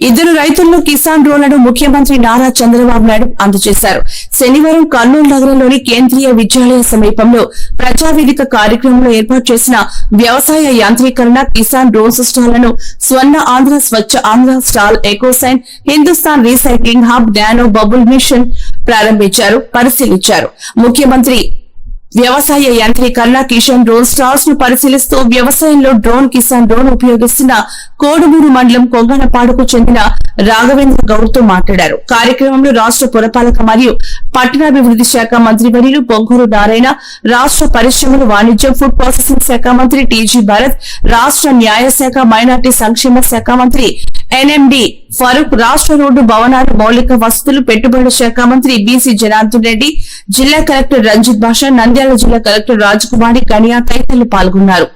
ఇద్దరు రైతులను కిసాన్ డ్రోన్లను ముఖ్యమంత్రి నారా చంద్రబాబు నాయుడు అందజేశారు. శనివారం కర్నూలు నగరంలోని కేంద్రీయ విద్యాలయ సమీపంలో ప్రజావేదిక కార్యక్రమంలో ఏర్పాటు చేసిన వ్యవసాయ యాంత్రీకరణ Kisan drone స్టాళ్ళను Swarna Andhra Swachh Andhra stall Ecosign Hindustan recycling hub డానో bubble machine ప్రారంభించారు పరిశీలించారు. ముఖ్యమంత్రి వ్యవసాయ యాంత్రీకరణ కిషన్ డ్రోన్ స్టాల్స్ను పరిశీలిస్తూ వ్యవసాయంలో డ్రోన్ కిసాన్ డ్రోన్ ఉపయోగిస్తున్న కోడుమూరు మండలం కొంగనపాడుకు చెందిన రాఘవేంద్ర గౌడ్తో మాట్లాడారు. కార్యక్రమంలో రాష్ట్ర పురపాలక మరియు పట్టణాభివృద్ధి శాఖ మంత్రి వర్యులు పొంగూరు నారాయణ రాష్ట్ర పరిశ్రమలు వాణిజ్యం ఫుడ్ ప్రాసెసింగ్ శాఖ మంత్రి టీజీ భరత్ రాష్ట్ర న్యాయశాఖ మైనార్టీ సంక్షేమ శాఖ మంత్రి ఎన్ఎండి ఫరూక్ రాష్ట్ర రోడ్డు భవనాలు మౌలిక వసతులు పెట్టుబడుల శాఖ మంత్రి బీసీ జనార్దన్ రెడ్డి జిల్లా కలెక్టర్ రంజిత్ భాష నంద్యాల జిల్లా కలెక్టర్ రాజకుమారి కనియా తదితరులు పాల్గొన్నారు.